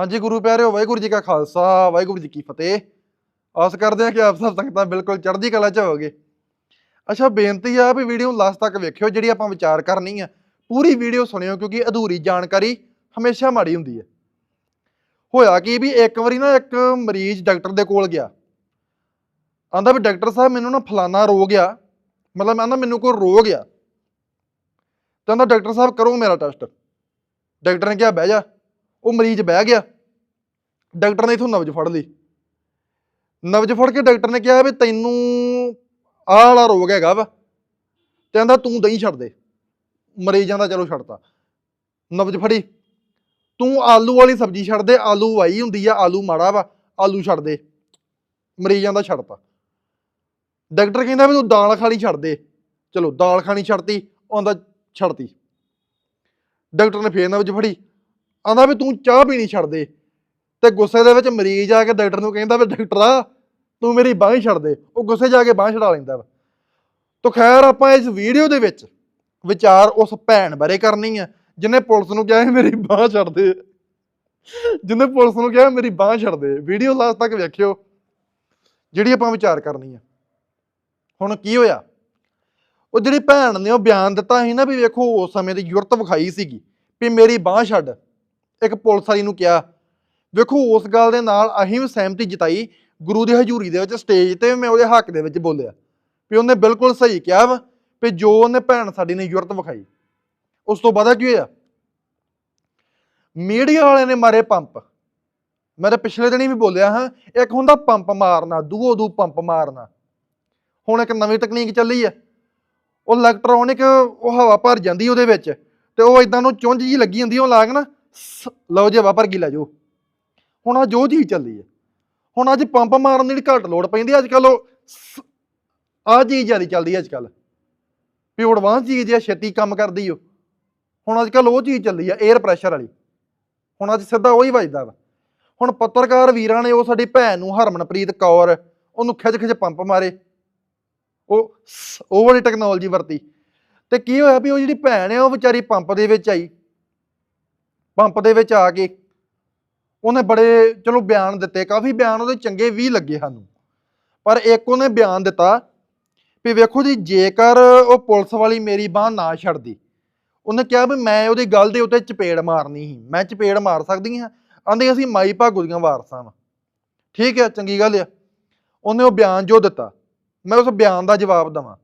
ਹਾਂਜੀ ਗੁਰੂ ਪਿਆਰਿਓ, ਵਾਹਿਗੁਰੂ ਜੀ ਕਾ ਖਾਲਸਾ, ਵਾਹਿਗੁਰੂ ਜੀ ਕੀ ਫਤਿਹ। ਆਸ ਕਰਦੇ ਹਾਂ ਕਿ ਆਪ ਸਭ ਸੰਗਤਾਂ ਬਿਲਕੁਲ ਚੜ੍ਹਦੀ ਕਲਾ 'ਚ ਹੋਵੋਗੇ। ਅੱਛਾ, ਬੇਨਤੀ ਆ ਵੀ ਵੀਡੀਓ ਨੂੰ ਲਾਸਟ ਤੱਕ ਵੇਖਿਓ, ਜਿਹੜੀ ਆਪਾਂ ਵਿਚਾਰ ਕਰਨੀ ਆ। ਪੂਰੀ ਵੀਡੀਓ ਸੁਣਿਓ, ਕਿਉਂਕਿ ਅਧੂਰੀ ਜਾਣਕਾਰੀ ਹਮੇਸ਼ਾ ਮਾੜੀ ਹੁੰਦੀ ਹੈ ਹੋਇਆ ਕੀ ਵੀ ਇੱਕ ਵਾਰੀ ਨਾ ਇੱਕ ਮਰੀਜ਼ ਡਾਕਟਰ ਦੇ ਕੋਲ ਗਿਆ। ਆਂਦਾ ਵੀ ਡਾਕਟਰ ਸਾਹਿਬ, ਮੈਨੂੰ ਨਾ ਫਲਾਨਾ ਰੋਗ ਆ। ਮਤਲਬ ਆਂਦਾ, ਮੈਨੂੰ ਕੋਈ ਰੋਗ ਆ। ਤਾਂ ਆਂਦਾ, ਡਾਕਟਰ ਸਾਹਿਬ, ਕਰੋ ਮੇਰਾ ਟੈਸਟ। ਡਾਕਟਰ ਨੇ ਕਿਹਾ, ਬਹਿ ਜਾ। ਉਹ ਮਰੀਜ਼ ਬਹਿ ਗਿਆ। ਡਾਕਟਰ ਨੇ ਇਥੋਂ ਨਬਜ ਫੜ ਲਈ। ਨਬਜ ਫੜ ਕੇ ਡਾਕਟਰ ਨੇ ਕਿਹਾ ਵੀ ਤੈਨੂੰ ਆਹ ਵਾਲਾ ਰੋਗ ਹੈਗਾ ਵਾ। ਤੇ ਕਹਿੰਦਾ ਤੂੰ ਦਹੀਂ ਛੱਡ ਦੇ। ਮਰੀਜ਼ਾਂ ਦਾ ਚਲੋ ਛੱਡਤਾ। ਨਬਜ ਫੜੀ। ਤੂੰ ਆਲੂ ਵਾਲੀ ਸਬਜ਼ੀ ਛੱਡ ਦੇ। ਆਲੂ ਵਾਈ ਹੁੰਦੀ ਆ, ਆਲੂ ਮਾੜਾ ਵਾ, ਆਲੂ ਛੱਡ ਦੇ। ਮਰੀਜ਼ਾਂ ਦਾ ਛੱਡਤਾ। ਡਾਕਟਰ ਕਹਿੰਦਾ ਵੀ ਤੂੰ ਦਾਲ ਖਾਣੀ ਛੱਡ ਦੇ। ਚਲੋ ਦਾਲ ਖਾਣੀ ਛੱਡਤੀ, ਉਹਦਾ ਛੱਡਤੀ। ਡਾਕਟਰ ਨੇ ਫੇਰ ਨਬਜ ਫੜੀ। ਆਂਦਾ ਵੀ ਤੂੰ ਚਾਹ ਪੀਣੀ ਛੱਡ ਦੇ। ਤੇ ਗੁੱਸੇ ਦੇ ਵਿੱਚ ਮਰੀਜ਼ ਆ ਕੇ ਡਾਕਟਰ ਨੂੰ ਕਹਿੰਦਾ ਵੀ ਡਾਕਟਰਾ ਤੂੰ ਮੇਰੀ ਬਾਂਹ ਹੀ ਛੱਡ ਦੇ। ਉਹ ਗੁੱਸੇ ਜਾ ਕੇ ਬਾਂਹ ਛਡਾ ਲੈਂਦਾ ਵਾ। ਤੋ ਖੈਰ ਆਪਾਂ ਇਸ ਵੀਡੀਓ ਦੇ ਵਿੱਚ ਵਿਚਾਰ ਉਸ ਭੈਣ ਬਾਰੇ ਕਰਨੀ ਆ ਜਿਹਨੇ ਪੁਲਿਸ ਨੂੰ ਕਿਹਾ ਮੇਰੀ ਬਾਂਹ ਛੱਡ ਦੇ। ਜਿਹਨੇ ਪੁਲਿਸ ਨੂੰ ਕਿਹਾ ਮੇਰੀ ਬਾਂਹ ਛੱਡ ਦੇ। ਵੀਡੀਓ ਲਾਸਟ ਤੱਕ ਵੇਖਿਓ, ਜਿਹੜੀ ਆਪਾਂ ਵਿਚਾਰ ਕਰਨੀ ਆ। ਹੁਣ ਕੀ ਹੋਇਆ? ਉਹ ਜਿਹੜੀ ਭੈਣ ਨੇ ਉਹ ਬਿਆਨ ਦਿੱਤਾ ਸੀ ਨਾ ਵੀ ਵੇਖੋ, ਉਸ ਸਮੇਂ ਦੀ ਯੁਰਤ ਵਿਖਾਈ ਸੀਗੀ ਵੀ ਮੇਰੀ ਬਾਂਹ ਛੱਡ। ਇੱਕ ਪੁਲਿਸ ਵਾਲੀ ਨੂੰ ਕਿਹਾ, ਵੇਖੋ, ਉਸ ਗੱਲ ਦੇ ਨਾਲ ਅਸੀਂ ਵੀ ਸਹਿਮਤੀ ਜਤਾਈ, ਗੁਰੂ ਦੀ ਹਜ਼ੂਰੀ ਦੇ ਵਿੱਚ ਸਟੇਜ ਤੇ ਮੈਂ ਉਹਦੇ ਹੱਕ ਦੇ ਵਿੱਚ ਬੋਲਿਆ। ਵੀ ਉਹਨੇ ਬਿਲਕੁਲ ਸਹੀ ਕਿਹਾ ਵਾ, ਵੀ ਜੋ ਉਹਨੇ ਭੈਣ ਸਾਡੀ ਨੇ ਯੁਰਤ ਵਿਖਾਈ। ਉਸ ਤੋਂ ਬਾਅਦ ਕੀ ਹੋਇਆ? ਮੀਡੀਆ ਵਾਲਿਆਂ ਨੇ ਮਾਰੇ ਪੰਪ। ਮੈਂ ਤਾਂ ਪਿਛਲੇ ਦਿਨੀ ਵੀ ਬੋਲਿਆ ਹਾਂ, ਇੱਕ ਹੁੰਦਾ ਪੰਪ ਮਾਰਨਾ ਦੂਓ ਦੂ ਪੰਪ ਮਾਰਨਾ। ਹੁਣ ਇੱਕ ਨਵੀਂ ਤਕਨੀਕ ਚੱਲੀ ਆ। ਉਹ ਇਲੈਕਟ੍ਰੋਨਿਕ ਉਹ ਹਵਾ ਭਰ ਜਾਂਦੀ ਉਹਦੇ ਵਿੱਚ, ਤੇ ਉਹ ਇਦਾਂ ਨੂੰ ਚੁੰਝ ਜੀ ਲੱਗੀ ਹੁੰਦੀ ਉਹ ਲਾਗ ਨਾ ਸ- ਲਓ ਜੇ ਹਵਾ ਭਰ ਲੈ ਜਾਓ। ਹੁਣ ਆ ਜੋ ਚੀਜ਼ ਚੱਲੀ ਹੈ ਹੁਣ ਅੱਜ ਪੰਪ ਮਾਰਨ ਦੀ ਜਿਹੜੀ ਘੱਟ ਲੋੜ ਪੈਂਦੀ ਅੱਜ ਕੱਲ ਉਹ ਆ ਚੀਜ਼ ਜ਼ਿਆਦਾ ਚੱਲਦੀ ਅੱਜ ਕੱਲ ਵੀ ਉਹ ਐਡਵਾਂਸ ਚੀਜ਼ ਆ, ਛੇਤੀ ਕੰਮ ਕਰਦੀ ਓ। ਹੁਣ ਅੱਜ ਕੱਲ ਉਹ ਚੀਜ਼ ਚੱਲੀ ਆ 에ਅਰ ਪ੍ਰੈਸ਼ਰ ਵਾਲੀ। ਹੁਣ ਅੱਜ ਸਿੱਧਾ ਉਹੀ ਵੱਜਦਾ ਵਾ। ਹੁਣ ਪੱਤਰਕਾਰ ਵੀਰਾਂ ਨੇ ਉਹ ਸਾਡੀ ਭੈਣ ਨੂੰ ਹਰਮਨਪ੍ਰੀਤ ਕੌਰ, ਉਹਨੂੰ ਖਿੱਚ ਖਿੱਚ ਪੰਪ ਮਾਰੇ। ਉਹ ਸ- ਉਹ ਵਾਲੀ ਟੈਕਨੋਲੋਜੀ ਵਰਤੀ। ਤੇ ਕੀ ਹੋਇਆ ਵੀ ਉਹ ਜਿਹੜੀ ਭੈਣ ਆ, ਉਹ ਵਿਚਾਰੀ ਪੰਪ ਦੇ ਵਿੱਚ ਆਈ। ਪੰਪ ਦੇ ਵਿੱਚ ਆ ਕੇ ਉਹਨੇ ਬੜੇ, ਚਲੋ ਬਿਆਨ ਦਿੱਤੇ, ਕਾਫੀ ਬਿਆਨ ਉਹਦੇ ਚੰਗੇ ਵੀ ਲੱਗੇ ਸਾਨੂੰ। ਪਰ ਇੱਕ ਉਹਨੇ ਬਿਆਨ ਦਿੱਤਾ ਵੀ ਵੇਖੋ ਜੀ, ਜੇਕਰ ਉਹ ਪੁਲਿਸ ਵਾਲੀ ਮੇਰੀ ਬਾਹ ਨਾ ਛੱਡਦੀ, ਉਹਨੇ ਕਿਹਾ ਵੀ ਮੈਂ ਉਹਦੀ ਗੱਲ ਦੇ ਉੱਤੇ ਚਪੇੜ ਮਾਰਨੀ ਸੀ, ਮੈਂ ਚਪੇੜ ਮਾਰ ਸਕਦੀ ਹਾਂ। ਆਂਦੇ ਅਸੀਂ ਮਾਈ ਭਾਗੋ ਦੀਆਂ ਵਾਰਸਾਂ ਵਾਂ। ਠੀਕ ਹੈ, ਚੰਗੀ ਗੱਲ ਆ। ਉਹਨੇ ਉਹ ਬਿਆਨ ਜੋ ਦਿੱਤਾ, ਮੈਂ ਉਸ ਬਿਆਨ ਦਾ ਜਵਾਬ ਦਵਾਂ।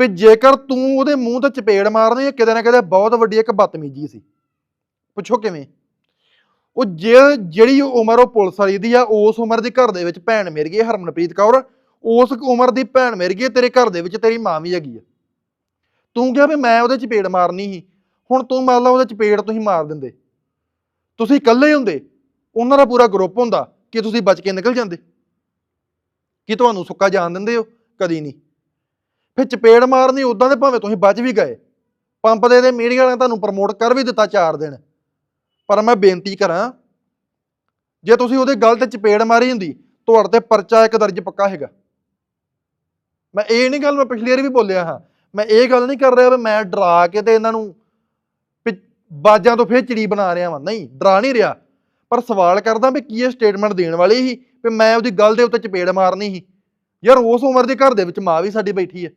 ਵੀ ਜੇਕਰ ਤੂੰ ਉਹਦੇ ਮੂੰਹ ਤੇ ਚਪੇੜ ਮਾਰਨੀ ਹੈ, ਕਿਤੇ ਨਾ ਕਿਤੇ ਬਹੁਤ ਵੱਡੀ ਇੱਕ ਬਦਤਮੀਜੀ ਸੀ। ਪੁੱਛੋ ਕਿਵੇਂ? ਉਹ ਜੇ, ਜਿਹੜੀ ਉਮਰ ਉਹ ਪੁਲਿਸ ਵਾਲੀ ਦੀ ਆ, ਉਸ ਉਮਰ ਦੀ ਘਰ ਦੇ ਵਿੱਚ ਭੈਣ ਮੇਰੀ ਹੈ ਹਰਮਨਪ੍ਰੀਤ ਕੌਰ। ਉਸ ਉਮਰ ਦੀ ਭੈਣ ਮੇਰੀ ਗਈ ਤੇਰੇ ਘਰ ਦੇ ਵਿੱਚ ਤੇਰੀ ਮਾਂ ਵੀ ਹੈਗੀ ਆ। ਤੂੰ ਕਿਹਾ ਵੀ ਮੈਂ ਉਹਦੇ ਚਪੇੜ ਮਾਰਨੀ ਸੀ। ਹੁਣ ਤੂੰ ਮੰਨ ਲਾ ਉਹਦੇ ਚਪੇੜ ਤੁਸੀਂ ਮਾਰ ਦਿੰਦੇ। ਤੁਸੀਂ ਇਕੱਲੇ ਹੁੰਦੇ। ਉਹਨਾਂ ਦਾ ਪੂਰਾ ਗਰੁੱਪ ਹੁੰਦਾ ਕਿ ਤੁਸੀਂ ਬਚ ਕੇ ਨਿਕਲ ਜਾਂਦੇ। ਕਿ ਤੁਹਾਨੂੰ ਸੁੱਕਾ ਜਾਣ ਦਿੰਦੇ ਹੋ ਕਦੀ ਨਹੀਂ। ਫਿਰ ਚਪੇੜ ਮਾਰਨੀ ਉਦਾਂ ਦੇ ਭਾਵੇਂ ਤੁਸੀਂ ਬਚ ਵੀ ਗਏ। ਪੰਪ ਦੇ ਦੇ ਮੀਡੀਆ ਵਾਲਿਆਂ ਤੁਹਾਨੂੰ ਪ੍ਰਮੋਟ ਕਰ ਵੀ ਦਿੱਤਾ ਚਾਰ ਦਿਨ। ਪਰ ਮੈਂ ਬੇਨਤੀ ਕਰਾਂ, ਜੇ ਤੁਸੀਂ ਉਹਦੇ ਗੱਲ ਤੇ ਚਪੇੜ ਮਾਰੀ ਹੁੰਦੀ, ਤੁਹਾਡੇ ਤੇ ਪਰਚਾ ਇੱਕ ਦਰਜ ਪੱਕਾ ਹੈਗਾ। ਮੈਂ ਇਹ ਨਹੀਂ ਗੱਲ ਮੈਂ ਪਿਛਲੀ ਵਾਰੀ ਵੀ ਬੋਲਿਆ ਹਾਂ, ਮੈਂ ਇਹ ਗੱਲ ਨਹੀਂ ਕਰ ਰਿਹਾ ਵੀ ਮੈਂ ਡਰਾ ਕੇ ਤੇ ਇਹਨਾਂ ਨੂੰ ਵੀ ਬਾਜਾਂ ਤੋਂ ਫੇਰ ਚਿੜੀ ਬਣਾ ਰਿਹਾ ਵਾਂ। ਨਹੀਂ, ਡਰਾ ਨਹੀਂ ਰਿਹਾ। ਪਰ ਸਵਾਲ ਕਰਦਾ ਵੀ ਕੀ ਇਹ ਸਟੇਟਮੈਂਟ ਦੇਣ ਵਾਲੀ ਸੀ ਵੀ ਮੈਂ ਉਹਦੀ ਗੱਲ ਦੇ ਉੱਤੇ ਚਪੇੜ ਮਾਰਨੀ ਸੀ? ਯਾਰ ਉਸ ਉਮਰ ਦੇ ਘਰ ਦੇ ਵਿੱਚ ਮਾਂ ਵੀ ਸਾਡੀ ਬੈਠੀ ਹੈ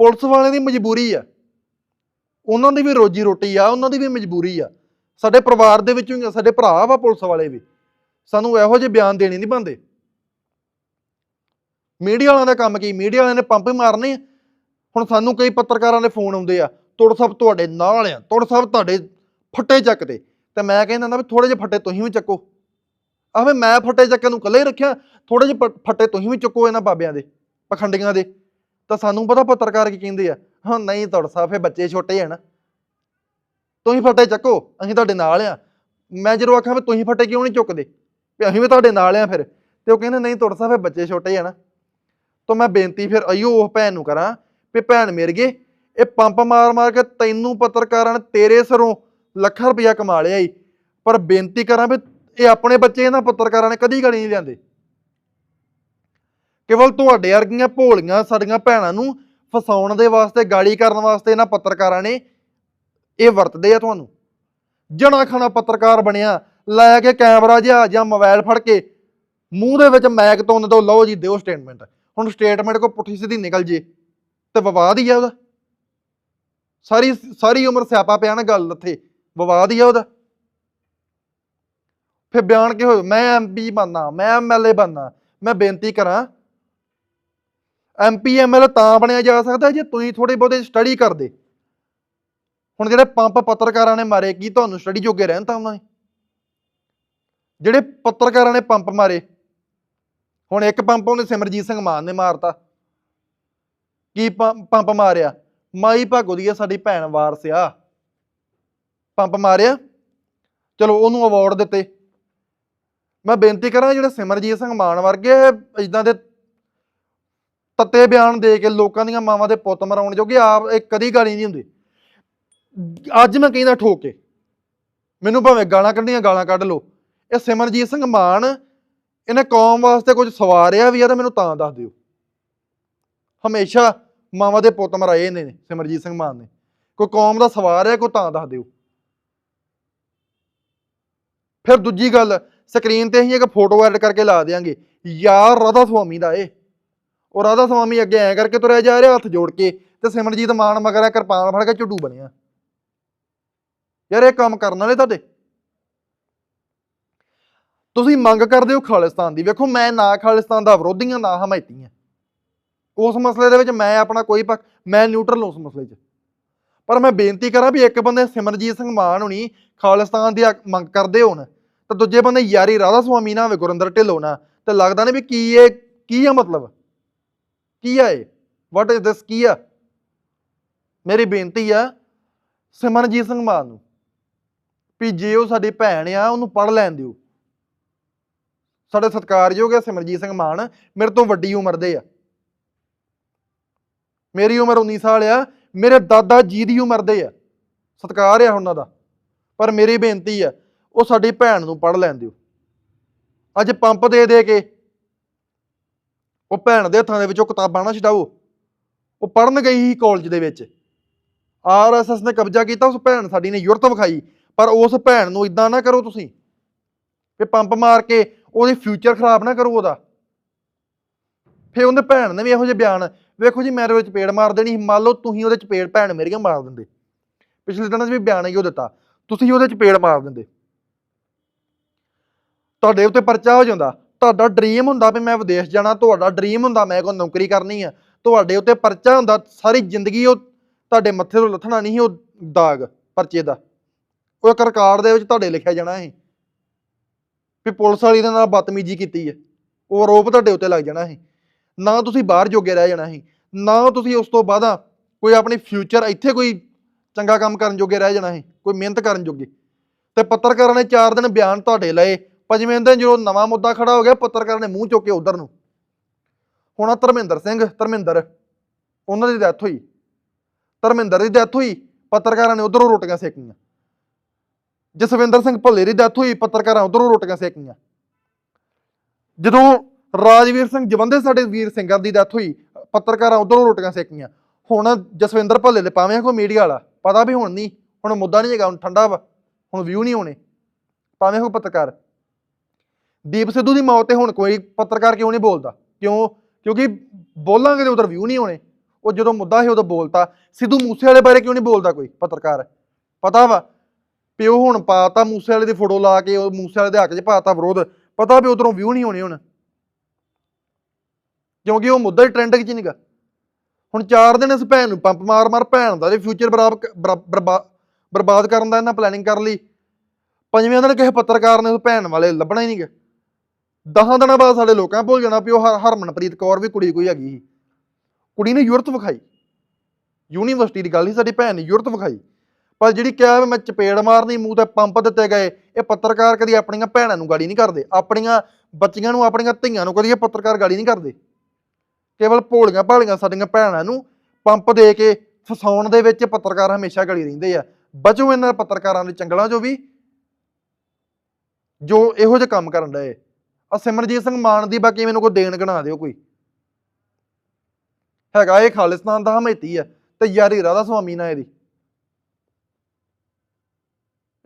ਪੁਲਿਸ ਵਾਲਿਆਂ ਦੀ ਮਜਬੂਰੀ ਆ। ਉਹਨਾਂ ਦੀ ਵੀ ਰੋਜੀ ਰੋਟੀ ਆ, ਉਹਨਾਂ ਦੀ ਵੀ ਮਜਬੂਰੀ ਆ। ਸਾਡੇ ਪਰਿਵਾਰ ਦੇ ਵਿੱਚ ਵੀ ਆ, ਸਾਡੇ ਭਰਾ ਵਾ ਪੁਲਿਸ ਵਾਲੇ ਵੀ। ਸਾਨੂੰ ਇਹੋ ਜਿਹੇ ਬਿਆਨ ਦੇਣੇ ਨਹੀਂ ਬੰਦੇ ਮੀਡੀਆ ਵਾਲਿਆਂ ਦਾ ਕੰਮ ਕੀ? ਮੀਡੀਆ ਵਾਲਿਆਂ ਨੇ ਪੰਪ ਮਾਰਨੇ ਆ। ਹੁਣ ਸਾਨੂੰ ਕਈ ਪੱਤਰਕਾਰਾਂ ਦੇ ਫੋਨ ਆਉਂਦੇ ਆ ਤੁਰ ਸਭ ਤੁਹਾਡੇ ਨਾਲ ਆ ਤੁਰ ਸਭ ਤੁਹਾਡੇ ਫੱਟੇ ਚੱਕਦੇ। ਤੇ ਮੈਂ ਕਹਿੰਦਾ ਨਾ ਵੀ ਥੋੜੇ ਜਿਹੇ ਫੱਟੇ ਤੁਸੀਂ ਵੀ ਚੱਕੋ। ਆਵੇ ਮੈਂ ਫੱਟੇ ਚੱਕਣ ਨੂੰ ਇਕੱਲੇ ਹੀ ਰੱਖਿਆ ਥੋੜੇ ਜਿਹੇ ਫੱਟੇ ਤੁਸੀਂ ਵੀ ਚੁੱਕੋ ਇਹਨਾਂ ਬਾਬਿਆਂ ਦੇ ਪਖੰਡੀਆਂ ਦੇ। ਤਾਂ ਸਾਨੂੰ ਪਤਾ ਪੱਤਰਕਾਰ ਕੀ ਕਹਿੰਦੇ ਆ? ਹਾਂ ਨਹੀਂ ਤੁੜ ਸਾਹਿਬ ਬੱਚੇ ਛੋਟੇ ਆ ਨਾ। ਤੁਸੀਂ ਫੱਟੇ ਚੱਕੋ, ਅਸੀਂ ਤੁਹਾਡੇ ਨਾਲ ਆ। ਮੈਂ ਜਦੋਂ ਆਖਾਂ ਵੀ ਤੁਸੀਂ ਫੱਟੇ ਕਿਉਂ ਨਹੀਂ ਚੁੱਕਦੇ? ਵੀ ਅਸੀਂ ਵੀ ਤੁਹਾਡੇ ਨਾਲ ਆ ਫਿਰ। ਤੇ ਉਹ ਕਹਿੰਦੇ, ਨਹੀਂ ਤੁਰ ਸਾਹਿਬ ਬੱਚੇ ਛੋਟੇ ਆ ਨਾ। ਤਾਂ ਮੈਂ ਬੇਨਤੀ ਫਿਰ ਅਈਓ ਉਹ ਭੈਣ ਨੂੰ ਕਰਾਂ ਵੀ ਭੈਣ ਮੇਰ ਗਏ ਇਹ ਪੰਪ ਮਾਰ ਮਾਰ ਕੇ ਤੈਨੂੰ ਪੱਤਰਕਾਰਾਂ ਨੇ ਤੇਰੇ ਸਰੋਂ ਲੱਖਾਂ ਰੁਪਇਆ ਕਮਾ ਲਿਆ ਈ। ਪਰ ਬੇਨਤੀ ਕਰਾਂ ਵੀ ਇਹ ਆਪਣੇ ਬੱਚੇ ਇਹਨਾਂ ਪੱਤਰਕਾਰਾਂ ਨੇ ਕਦੀ ਗਲੀ ਨਹੀਂ ਲਿਆਂਦੇ ਕੇਵਲ ਤੁਹਾਡੇ ਵਰਗੀਆਂ ਭੋਲੀਆਂ ਸਾਡੀਆਂ ਭੈਣਾਂ ਨੂੰ ਫਸਾਉਣ ਦੇ ਵਾਸਤੇ, ਗਾਲੀ ਕਰਨ ਵਾਸਤੇ ਇਹਨਾਂ ਪੱਤਰਕਾਰਾਂ ਨੇ ਇਹ ਵਰਤਦੇ ਆ ਤੁਹਾਨੂੰ। ਜਣਾ ਖਾਣਾ ਪੱਤਰਕਾਰ ਬਣਿਆ, ਲੈ ਕੇ ਕੈਮਰਾ ਜਿਹਾ ਜਾਂ ਮੋਬਾਈਲ ਫੜ ਕੇ ਮੂੰਹ ਦੇ ਵਿੱਚ ਮੈਕ ਤੋਂ ਦੋ, ਲਓ ਜੀ, ਦਿਓ ਸਟੇਟਮੈਂਟ ਹੁਣ ਸਟੇਟਮੈਂਟ ਕੋ ਪੁੱਠੀ ਸਿੱਧੀ ਨਿਕਲ ਜੇ ਤੇ ਵਿਵਾਦ ਹੀ ਆ ਉਹਦਾ। ਸਾਰੀ ਸਾਰੀ ਉਮਰ ਸਿਆਪਾ ਪਿਆ ਨਾ ਗੱਲ ਇੱਥੇ, ਵਿਵਾਦ ਹੀ ਆ ਉਹਦਾ। ਫਿਰ ਬਿਆਨ ਕੀ ਹੋਇਆ ਮੈਂ ਐਮਪੀ ਬਣਨਾ, ਮੈਂ ਐਮਐਲਏ ਬਣਨਾ, ਮੈਂ ਬੇਨਤੀ ਕਰਾਂ ਐਮਪੀ ਐਮਐਲਏ ਤਾਂ ਬਣਿਆ ਜਾ ਸਕਦਾ ਜੇ ਤੁਸੀਂ ਥੋੜੀ ਬਹੁਤੇ ਸਟੱਡੀ ਕਰਦੇ। ਹੁਣ ਜਿਹੜੇ ਪੰਪ ਪੱਤਰਕਾਰਾਂ ਨੇ ਮਾਰੇ, ਕੀ ਤੁਹਾਨੂੰ ਸਟੱਡੀ ਜੋਗੇ ਰਹਿਣ ਤਾਂ ਉਹਨਾਂ ਨੇ? ਜਿਹੜੇ ਪੱਤਰਕਾਰਾਂ ਨੇ ਪੰਪ ਮਾਰੇ, ਹੁਣ ਇੱਕ ਪੰਪ ਉਹਨੇ ਸਿਮਰਜੀਤ ਸਿੰਘ ਮਾਨ ਨੇ ਮਾਰਤਾ। ਕੀ ਪੰਪ ਮਾਰਿਆ? ਮਾਈ ਭਾਗੋ ਦੀ ਆ, ਸਾਡੀ ਭੈਣ ਵਾਰਸ ਆ। ਪੰਪ ਮਾਰਿਆ? ਚਲੋ ਉਹਨੂੰ ਅਵਾਰਡ ਦਿੱਤੇ। ਮੈਂ ਬੇਨਤੀ ਕਰਾਂ ਜਿਹੜੇ ਸਿਮਰਜੀਤ ਸਿੰਘ ਮਾਨ ਵਰਗੇ ਇਦਾਂ ਦੇ ਤੱਤੇ ਬਿਆਨ ਦੇ ਕੇ ਲੋਕਾਂ ਦੀਆਂ ਮਾਵਾਂ ਦੇ ਪੁੱਤ ਮਰਾਉਣ ਜੋਗੇ ਆਪ, ਇਹ ਕਦੀ ਗਾਲੀ ਨਹੀਂ ਹੁੰਦੀ ਅੱਜ ਮੈਂ ਕਹਿੰਦਾ ਠੋਕ ਕੇ। ਮੈਨੂੰ ਭਾਵੇਂ ਗਾਲਾਂ ਕੱਢਣੀਆਂ, ਗਾਲਾਂ ਕੱਢ ਲੋ ਇਹ ਸਿਮਰਜੀਤ ਸਿੰਘ ਮਾਨ, ਇਹਨੇ ਕੌਮ ਵਾਸਤੇ ਕੁਝ ਸਵਾਰਿਆ ਵੀ ਆ ਤਾਂ ਮੈਨੂੰ ਤਾਂ ਦੱਸ ਦਿਓ। ਹਮੇਸ਼ਾ ਮਾਵਾਂ ਦੇ ਪੁੱਤ ਮਰਾਏ ਨੇ ਸਿਮਰਜੀਤ ਸਿੰਘ ਮਾਨ ਨੇ। ਕੋਈ ਕੌਮ ਦਾ ਸਵਾਰਿਆ ਕੋਈ ਤਾਂ ਦੱਸ ਦਿਓ। ਫਿਰ ਦੂਜੀ ਗੱਲ, ਸਕਰੀਨ ਤੇ ਅਸੀਂ ਇੱਕ ਫੋਟੋ ਐਡ ਕਰਕੇ ਲਾ ਦੇਾਂਗੇ ਯਾਰ ਰਾਧਾ ਸੁਆਮੀ ਦਾ ਏ ਉਹ ਰਾਧਾ ਸੁਆਮੀ ਅੱਗੇ ਐ ਕਰਕੇ ਤੁਰਿਆ ਜਾ ਰਿਹਾ, ਹੱਥ ਜੋੜ ਕੇ, ਤੇ ਸਿਮਰਜੀਤ ਮਾਨ ਮਗਰ ਕਿਰਪਾਨ ਫੜ ਕੇ ਝੁੱਡੂ ਬਣਿਆ। ਯਾਰ ਇਹ ਕੰਮ ਕਰਨ ਵਾਲੇ ਤੁਹਾਡੇ। ਤੁਸੀਂ ਮੰਗ ਕਰਦੇ ਹੋ ਖਾਲਿਸਤਾਨ ਦੀ। ਵੇਖੋ, ਮੈਂ ਨਾ ਖਾਲਿਸਤਾਨ ਦਾ ਵਿਰੋਧੀ ਹਾਂ ਨਾ ਹਮਾਇਤੀ ਹਾਂ ਉਸ ਮਸਲੇ ਦੇ ਵਿੱਚ ਮੈਂ ਆਪਣਾ ਕੋਈ ਪੱਖ ਮੈਂ ਨਿਊਟਰਲ ਉਸ ਮਸਲੇ 'ਚ। ਪਰ ਮੈਂ ਬੇਨਤੀ ਕਰਾਂ ਵੀ ਇੱਕ ਬੰਦੇ ਸਿਮਰਜੀਤ ਸਿੰਘ ਮਾਨ ਹੁਣੀ ਖਾਲਿਸਤਾਨ ਦੀ ਹੱਕ- ਮੰਗ ਕਰਦੇ ਹੋਣ, ਤੇ ਦੂਜੇ ਬੰਦੇ ਯਾਰੀ ਰਾਧਾ ਸੁਆਮੀ ਨਾ ਹੋਵੇ ਗੁਰਿੰਦਰ ਢਿੱਲੋਂ ਨਾ ਤੇ ਲੱਗਦਾ ਨਹੀਂ ਵੀ ਕੀ ਇਹ ਕੀ ਆ ਮਤਲਬ? ਕੀ ਆ ਇਹ? ਵਾਟ ਇਜ਼ ਦਿਸ ਕੀ ਆ? ਮੇਰੀ ਬੇਨਤੀ ਆ ਸਿਮਰਜੀਤ ਸਿੰਘ ਮਾਨ ਨੂੰ। ਵੀ ਜੇ ਉਹ ਸਾਡੀ ਭੈਣ ਆ, ਉਹਨੂੰ ਪੜ ਲੈਣ ਦਿਓ। ਸਾਡੇ ਸਤਿਕਾਰਯੋਗ ਆ ਸਿਮਰਜੀਤ ਸਿੰਘ ਮਾਨ, ਮੇਰੇ ਤੋਂ ਵੱਡੀ ਉਮਰ ਦੇ ਆ। ਮੇਰੀ ਉਮਰ 19 ਸਾਲ ਆ, ਮੇਰੇ ਦਾਦਾ ਜੀ ਦੀ ਉਮਰ ਦੇ ਆ। ਸਤਿਕਾਰ ਆ ਉਹਨਾਂ ਦਾ, ਪਰ ਮੇਰੀ ਬੇਨਤੀ ਆ, ਉਹ ਸਾਡੀ ਭੈਣ ਨੂੰ ਪੜ ਲੈਣ ਦਿਓ। ਅੱਜ ਪੰਪ ਦੇ ਦੇ ਕੇ ਉਹ ਭੈਣ ਦੇ ਹੱਥਾਂ ਦੇ ਵਿੱਚੋਂ ਕਿਤਾਬਾਂ ਨਾ ਛਡਾਓ। ਉਹ ਪੜਨ ਗਈ ਸੀ ਕਾਲਜ ਦੇ ਵਿੱਚ। ਆਰਐਸਐਸ ਨੇ ਕਬਜ਼ਾ ਕੀਤਾ, ਉਸ ਭੈਣ ਸਾਡੀ ਨੇ ਯੁਰਤ ਵਿਖਾਈ। ਪਰ ਉਸ ਭੈਣ ਨੂੰ ਇਦਾਂ ਨਾ ਕਰੋ ਤੁਸੀਂ ਵੀ ਪੰਪ ਮਾਰ ਕੇ ਉਹਦੀ ਫਿਊਚਰ ਖਰਾਬ ਨਾ ਕਰੋ ਉਹਦਾ। ਫੇ ਉਹਦੇ ਭੈਣ ਨੇ ਵੀ ਇਹੋ ਜਿਹੇ ਬਿਆਨ, ਵੇਖੋ ਜੀ ਮੇਰੇ ਵਿੱਚ ਚਪੇੜ ਮਾਰ ਦੇਣੀ ਸੀ, ਮੰਨ ਲਓ ਤੁਸੀਂ ਉਹਦੇ ਚਪੇੜ ਭੈਣ ਮੇਰੀਆਂ ਮਾਰ ਦਿੰਦੇ। ਪਿਛਲੇ ਦਿਨਾਂ 'ਚ ਵੀ ਬਿਆਨ ਹੀ ਉਹ ਦਿੱਤਾ, ਤੁਸੀਂ ਉਹਦੇ ਚਪੇੜ ਮਾਰ ਦਿੰਦੇ। ਤੁਹਾਡੇ ਉੱਤੇ ਪਰਚਾ ਹੋ ਜਾਂਦਾ, ਤੁਹਾਡਾ ਡ੍ਰੀਮ ਹੁੰਦਾ ਵੀ ਮੈਂ ਵਿਦੇਸ਼ ਜਾਣਾ, ਤੁਹਾਡਾ ਡ੍ਰੀਮ ਹੁੰਦਾ ਮੈਂ ਕੋਈ ਨੌਕਰੀ ਕਰਨੀ ਆ, ਤੁਹਾਡੇ ਉੱਤੇ ਪਰਚਾ ਹੁੰਦਾ, ਸਾਰੀ ਜ਼ਿੰਦਗੀ ਉਹ ਤੁਹਾਡੇ ਮੱਥੇ ਤੋਂ ਲੱਥਣਾ ਨਹੀਂ ਸੀ ਉਹ ਦਾਗ, ਪਰਚੇ ਦਾ। ਉਹ ਇੱਕ ਰਿਕਾਰਡ ਦੇ ਵਿੱਚ ਤੁਹਾਡੇ ਲਿਖਿਆ ਜਾਣਾ ਸੀ ਵੀ ਪੁਲਿਸ ਵਾਲੀ ਦੇ ਨਾਲ ਬਦਤਮੀਜ਼ੀ ਕੀਤੀ ਹੈ। ਉਹ ਆਰੋਪ ਤੁਹਾਡੇ ਉੱਤੇ ਲੱਗ ਜਾਣਾ ਸੀ ਨਾ ਤੁਸੀਂ ਬਾਹਰ ਜੋਗੇ ਰਹਿ ਜਾਣਾ ਸੀ ਨਾ ਤੁਸੀਂ ਉਸ ਤੋਂ ਬਾਅਦ ਕੋਈ ਆਪਣੀ ਫਿਊਚਰ ਇੱਥੇ ਕੋਈ ਚੰਗਾ ਕੰਮ ਕਰਨ ਜੋਗੇ ਰਹਿ ਜਾਣਾ ਸੀ ਕੋਈ ਮਿਹਨਤ ਕਰਨ ਜੋਗੇ। ਤੇ ਪੱਤਰਕਾਰਾਂ ਨੇ 4 ਦਿਨ ਬਿਆਨ ਤੁਹਾਡੇ ਲਏ। ਪੰਜਵੇਂ ਦਿਨ ਜਦੋਂ ਨਵਾਂ ਮੁੱਦਾ ਖੜਾ ਹੋ ਗਿਆ, ਪੱਤਰਕਾਰਾਂ ਨੇ ਮੂੰਹ ਚੁੱਕ ਕੇ ਉਧਰ ਨੂੰ। ਹੁਣ ਆਹ ਧਰਮਿੰਦਰ ਸਿੰਘ, ਧਰਮਿੰਦਰ, ਉਹਨਾਂ ਦੀ ਡੈਥ ਹੋਈ। ਧਰਮਿੰਦਰ ਦੀ ਡੈਥ ਹੋਈ, ਪੱਤਰਕਾਰਾਂ ਨੇ ਉਧਰੋਂ ਰੋਟੀਆਂ ਸੇਕੀਆਂ। ਜਸਵਿੰਦਰ ਸਿੰਘ ਭੱਲੇ ਦੀ ਡੈਥ ਹੋਈ, ਪੱਤਰਕਾਰਾਂ ਉਧਰੋਂ ਰੋਟੀਆਂ ਸੇਕੀਆਂ ਜਦੋਂ ਰਾਜਵੀਰ ਸਿੰਘ ਜਵੰਦੇ ਸਾਡੇ ਵੀਰ ਸਿੰਘਾਂ ਦੀ ਡੈਥ ਹੋਈ, ਪੱਤਰਕਾਰਾਂ ਉਧਰੋਂ ਰੋਟੀਆਂ ਸੇਕੀਆਂ ਹੁਣ ਜਸਵਿੰਦਰ ਭੱਲੇ ਦੇ ਪਾਵੇਂ ਕੋਈ ਮੀਡੀਆ ਵਾਲਾ? ਪਤਾ ਵੀ ਹੁਣ ਨਹੀਂ, ਹੁਣ ਮੁੱਦਾ ਨਹੀਂ ਹੈਗਾ, ਹੁਣ ਠੰਡਾ ਵਾ, ਹੁਣ ਵਿਊ ਨਹੀਂ ਹੋਣੇ। ਭਾਵੇਂ ਕੋਈ ਪੱਤਰਕਾਰ? ਦੀਪ ਸਿੱਧੂ ਦੀ ਮੌਤ ਤੇ ਹੁਣ ਕੋਈ ਪੱਤਰਕਾਰ ਕਿਉਂ ਨਹੀਂ ਬੋਲਦਾ? ਕਿਉਂ? ਕਿਉਂਕਿ ਬੋਲਾਂਗੇ ਤੇ ਉਧਰ ਵਿਊ ਨਹੀਂ ਹੋਣੇ। ਉਹ ਜਦੋਂ ਮੁੱਦਾ ਸੀ ਉਦੋਂ ਬੋਲਤਾ। ਸਿੱਧੂ ਮੂਸੇ ਵਾਲੇ ਬਾਰੇ ਕਿਉਂ ਨਹੀਂ ਬੋਲਦਾ ਕੋਈ ਪੱਤਰਕਾਰ? ਪਤਾ ਵਾ ਪਿਓ ਹੁਣ ਪਾਤਾ ਮੂਸੇ ਵਾਲੇ ਦੀ ਫੋਟੋ ਲਾ ਕੇ, ਉਹ ਮੂਸੇ ਵਾਲੇ ਦੇ ਹੱਕ 'ਚ ਪਾਤਾ ਵਿਰੋਧ, ਪਤਾ ਵੀ ਉਧਰੋਂ ਵਿਊ ਨਹੀਂ ਹੋਣੇ ਹੁਣ। ਕਿਉਂਕਿ ਉਹ ਮੁੱਦਾ ਹੀ ਟ੍ਰੈਂਡ 'ਚ ਨਹੀਂਗਾ ਹੁਣ 4 ਦਿਨ ਇਸ ਭੈਣ ਨੂੰ ਪੰਪ ਮਾਰ ਮਾਰ ਭੈਣ ਦਾ ਜੇ ਫਿਊਚਰ ਬਰਾਬ ਬਰਬਾਦ ਬਰਬਾਦ ਕਰਨ ਦਾ ਇਹਨਾਂ ਪਲੈਨਿੰਗ ਕਰ ਲਈ। ਪੰਜਵੇਂ ਦਿਨ ਕਿਸੇ ਪੱਤਰਕਾਰ ਨੇ ਉਸ ਭੈਣ ਵਾਲੇ ਲੱਭਣਾ ਹੀ ਨਹੀਂਗਾ ਦਹਾਂ ਦਿਨਾਂ ਬਾਅਦ ਸਾਡੇ ਲੋਕਾਂ ਭੁੱਲ ਜਾਣਾ ਵੀ ਉਹ ਹਰ, ਹਰਮਨਪ੍ਰੀਤ ਕੌਰ ਵੀ ਕੁੜੀ ਕੋਈ ਹੈਗੀ ਸੀ। ਕੁੜੀ ਨੇ ਯੂਰਤ ਵਿਖਾਈ। ਯੂਨੀਵਰਸਿਟੀ ਦੀ ਗੱਲ ਸੀ ਸਾਡੀ ਭੈਣ ਨੇ ਯੂਰਤ ਵਿਖਾਈ। ਪਰ ਜਿਹੜੀ ਕਿਹਾ ਵੀ ਮੈਂ ਚਪੇੜ ਮਾਰਨੀ, ਮੂੰਹ ਤੇ ਪੰਪ ਦਿੱਤੇ ਗਏ, ਇਹ ਪੱਤਰਕਾਰ ਕਦੀ ਆਪਣੀਆਂ ਭੈਣਾਂ ਨੂੰ ਗਾਲੀ ਨਹੀਂ ਕਰਦੇ। ਆਪਣੀਆਂ ਬੱਚੀਆਂ ਨੂੰ, ਆਪਣੀਆਂ ਧੀਆਂ ਨੂੰ ਕਦੀ ਇਹ ਪੱਤਰਕਾਰ ਗਾਲੀ ਨਹੀਂ ਕਰਦੇ। ਕੇਵਲ ਭੋਲੀਆਂ ਭਾਲੀਆਂ ਸਾਡੀਆਂ ਭੈਣਾਂ ਨੂੰ ਪੰਪ ਦੇ ਕੇ ਫਸਾਉਣ ਦੇ ਵਿੱਚ ਪੱਤਰਕਾਰ ਹਮੇਸ਼ਾ ਗਲੀ ਰਹਿੰਦੇ ਆ। ਬਚੋ ਇਹਨਾਂ ਪੱਤਰਕਾਰਾਂ ਦੇ ਚੰਗਲਾਂ ਜੋ ਵੀ, ਜੋ ਇਹੋ ਜਿਹੇ ਕੰਮ ਕਰਨ ਡਏ। ਆ ਸਿਮਰਜੀਤ ਸਿੰਘ ਮਾਨ ਦੀ ਬਾਕੀ ਮੈਨੂੰ ਕੋਈ ਦੇਣ ਗਣਾ ਦਿਓ ਕੋਈ। ਹੈਗਾ ਇਹ ਖਾਲਿਸਤਾਨ ਦਾ ਹਮੇਤੀ ਆ, ਤੇ ਯਾਰੀ ਰਾਧਾ ਸੁਆਮੀ ਨਾਲ ਇਹਦੀ।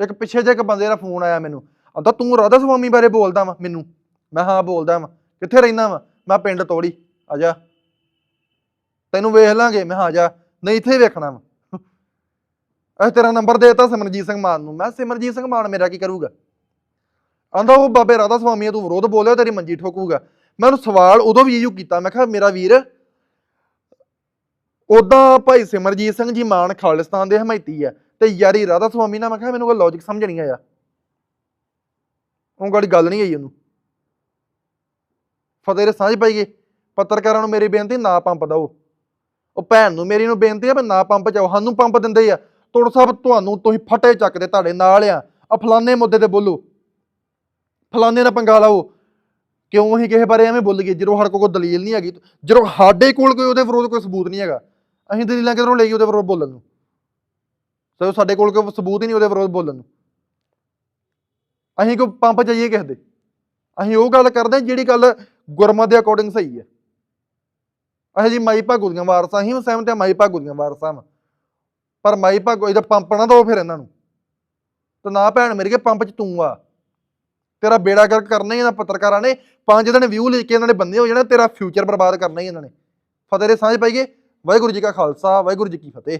ਇੱਕ ਪਿੱਛੇ ਜੇ ਇੱਕ ਬੰਦੇ ਦਾ ਫੋਨ ਆਇਆ ਮੈਨੂੰ। ਆਂਦਾ ਤੂੰ ਰਾਧਾ ਸੁਆਮੀ ਬਾਰੇ ਬੋਲਦਾ ਵਾ ਮੈਨੂੰ? ਮੈਂ ਹਾਂ, ਬੋਲਦਾ ਵਾ। ਕਿੱਥੇ ਰਹਿੰਦਾ ਵਾ? ਮੈਂ ਪਿੰਡ ਤੋੜੀ। ਆ ਜਾ। ਤੈਨੂੰ ਵੇਖ ਲਾਂਗੇ। ਮੈਂ ਹਾਂ ਆ ਜਾ। ਨਹੀਂ, ਇੱਥੇ ਵੇਖਣਾ ਵਾ। ਅਹ ਤੇਰਾ ਨੰਬਰ ਦੇਤਾ ਸਿਮਰਜੀਤ ਸਿੰਘ ਮਾਨ ਨੂੰ। ਮੈਂ ਸਿਮਰਜੀਤ ਸਿੰਘ ਮਾਨ ਮੇਰਾ ਕੀ ਕਰੂਗਾ? ਆਂਦਾ ਉਹ ਬਾਬੇ ਰਾਧਾ ਸੁਆਮੀ ਤੂੰ ਵਿਰੋਧ ਬੋਲਿਆ, ਤੇਰੀ ਮੰਜੀ ਠੋਕੂਗਾ। ਮੈਂ ਉਹਨੂੰ ਸਵਾਲ ਉਦੋਂ ਵੀ ਇਹੋ ਕੀਤਾ। ਮੈਂ ਕਿਹਾ, ਮੇਰਾ ਵੀਰ ਉਦਾਂ ਭਾਈ ਸਿਮਰਜੀਤ ਸਿੰਘ ਜੀ ਮਾਨ ਖਾਲਿਸਤਾਨ ਦੇ ਹਮਾਇਤੀ ਆ। ਤੇ ਯਾਰੀ ਰਾਧਾ ਸੁਆਮੀ ਨਾਲ ਮੈਂ ਕਿਹਾ ਮੈਨੂੰ ਕੋਈ ਲੌਜੀਕ ਸਮਝ ਨਹੀਂ ਆਇਆ। ਉਹ ਗਾੜੀ ਗੱਲ ਨਹੀਂ ਆਈ ਉਹਨੂੰ। ਫਤਿਹ ਦੇ ਸਾਂਝ ਪਾਈ ਪੱਤਰਕਾਰਾਂ ਨੂੰ ਮੇਰੀ ਬੇਨਤੀ, ਨਾ ਪੰਪ ਦਓ। ਉਹ ਭੈਣ ਨੂੰ ਮੇਰੀ ਨੂੰ ਬੇਨਤੀ ਆ ਵੀ ਨਾ ਪੰਪ ਚਾਓ ਸਾਨੂੰ ਪੰਪ ਦਿੰਦੇ ਆ। ਤੋੜ ਸਾਹਿਬ, ਤੁਹਾਨੂੰ ਤੁਸੀਂ ਫਟੇ ਚੱਕਦੇ ਤੁਹਾਡੇ ਨਾਲ ਆ। ਆ ਫਲਾਣੇ ਮੁੱਦੇ ਤੇ ਬੋਲੋ। ਫਲਾਨੇ ਨਾਲ ਪੰਗਾ ਲਾਓ। ਕਿਉਂ ਅਸੀਂ ਕਿਸੇ ਬਾਰੇ ਐਵੇਂ ਬੋਲ ਗਏ ਜਦੋਂ ਸਾਡੇ ਕੋਲ ਕੋਈ ਦਲੀਲ ਨਹੀਂ ਹੈਗੀ, ਜਦੋਂ ਸਾਡੇ ਕੋਲ ਕੋਈ ਉਹਦੇ ਵਿਰੋਧ ਕੋਈ ਸਬੂਤ ਨਹੀਂ ਹੈਗਾ, ਅਸੀਂ ਦਲੀਲਾਂ ਕਿਧਰੋਂ ਲਈ ਉਹਦੇ ਵਿਰੋਧ ਬੋਲਣ ਨੂੰ? ਸੋ ਸਾਡੇ ਕੋਲ ਕੋਈ ਸਬੂਤ ਹੀ ਨਹੀਂ ਉਹਦੇ ਵਿਰੋਧ ਬੋਲਣ ਨੂੰ। ਅਸੀਂ ਕੋਈ ਪੰਪ ਜਾਈਏ ਕਿਸੇ ਦੇ। ਅਸੀਂ ਉਹ ਗੱਲ ਕਰਦੇ ਜਿਹੜੀ ਗੱਲ ਗੁਰਮਤ ਦੇ ਅਕੋਰਡਿੰਗ ਸਹੀ ਹੈ। ਅਸੀਂ ਜੀ ਮਾਈ ਭਾਗੂ ਦੀਆਂ ਵਾਰਸਾਂ ਹੀ ਸਹਿਮਤ ਹਾਂ ਮਾਈ ਭਾਗੂ ਦੀਆਂ ਵਾਰਸਾਂ ਵਾਂ। ਪਰ ਮਾਈ ਭਾਗੂ, ਇਹਦਾ ਪੰਪ ਨਾ ਦੋ ਫਿਰ ਇਹਨਾਂ ਨੂੰ। ਤੇ ਨਾ ਭੈਣ ਮੇਰੀ ਕੇ ਪੰਪ ਚ ਤੂੰ ਆ। ਤੇਰਾ ਬੇੜਾ ਗਰਕ ਕਰਨਾ ਹੀ ਇਹਨਾਂ ਪੱਤਰਕਾਰਾਂ ਨੇ ਪੰਜ ਦਿਨ ਵਿਊ ਲੈ ਕੇ ਇਹਨਾਂ ਨੇ ਬੰਦੇ ਹੋ ਜਾਣਾ, ਤੇਰਾ ਫਿਊਚਰ ਬਰਬਾਦ ਕਰਨਾ ਹੀ ਇਹਨਾਂ ਨੇ। ਫਤਿਹ ਦੇ ਸਾਂਝ ਪਾਈਏ। ਵਾਹਿਗੁਰੂ ਜੀ ਕਾ ਖਾਲਸਾ, ਵਾਹਿਗੁਰੂ ਜੀ ਕੀ ਫਤਿਹ।